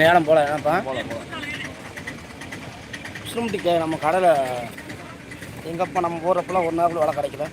நேரம் போல என்னப்பா? மஷ்ரூம் டிக்கை நம்ம கடையில் எங்கப்பா நம்ம போகிறப்பெல்லாம் ஒரு நேரத்தில் வேலை கிடைக்கல.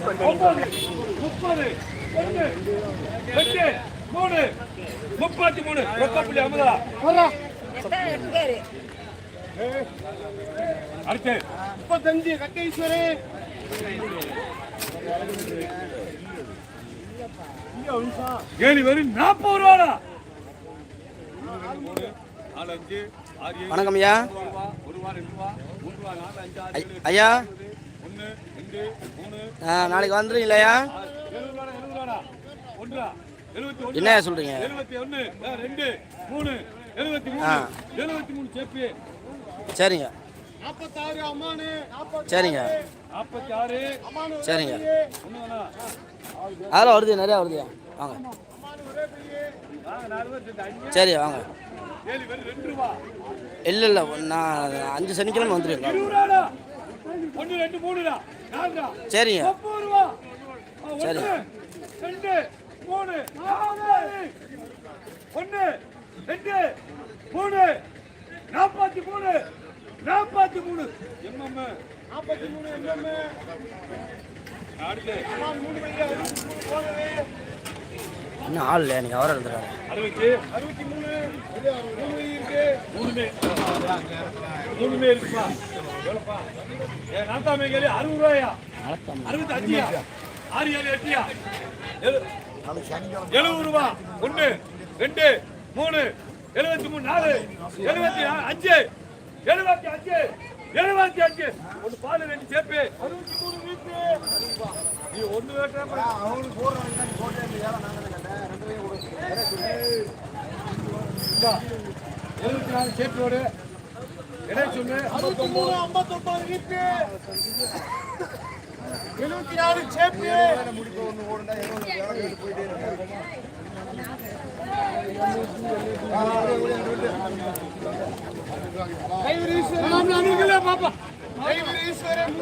முப்பது ஒன்று எட்டு மூணு முப்பத்தி மூணு ரொக்கப்புள்ளி அமுதா அடுத்து முப்பத்தஞ்சு கட்டீஸ்வரி ஏழு வெறும் நாற்பது ரூபாடா மூணு வணக்கம் ஐயா ஒரு ரெண்டு ரூபா ஐயா நாளைக்கு வந்துடுறீங்களா எழுபது ரூபாடா எழுபது ரூபாடா ஒன்றா எழுபத்தி ஒன்று என்ன சொல்கிறீங்க எழுபத்தி ஒன்று ரெண்டு மூணு எழுபத்தி மூணு ஆ. எழுபத்தி மூணு செப்பு. சரிங்க. சரிங்க. சரிங்க. அதெல்லாம் வருது நிறையா வருதுயா வாங்க. சரி வாங்க. இல்லை இல்லை நான் அஞ்சு சனிக்கிழமை வந்துடுங்க ஒன்று ரெண்டு மூணுடா. நாலுடா. சரிங்க. முப்பது ரூபா சரி. ரெண்டு மூணு நாலு. ஒன்று ரெண்டு மூணு நாற்பத்தி மூணு நாற்பத்தி மூணு. எம்எம். நாற்பத்தி மூணு எம்எம். இன்னும் ஆள் இல்லை எனக்கு அவரை இருந்துறாரு அறுபத்தி அறுபத்தி மூணு. இருக்கு. மூணுமே. மூணுமே இருக்குப்பா. நாத்தாமே கேள்வி அறுபது ரூபாயா? அறுபத்தி அஞ்சியா ஆறு ஏழு எட்டியா எழு- எழுபது ரூபா. ஒன்று ரெண்டு மூணு எழுபத்தி மூணு நாலு எழுபத்தி அஞ்சு எழுபத்தி அஞ்சு எழுபத்தி அஞ்சு. ஒன்று பால் ரெண்டு சேப்பு. அறுபத்தி மூணு வீட்டு நீ ஒன்று வேட்டா அவங்களுக்கு போடுறாங்க போட்டே இந்த ஏழை நாங்கள் ரெண்டு எழுபத்தி நாலு சேப்போடு. అడుగుతున్నాను అంబతొమ్మిది పిలువుతున్నారు చెప్పి கைவரீஸ்வரன் பாப்பா கைவரீஸ்வரன்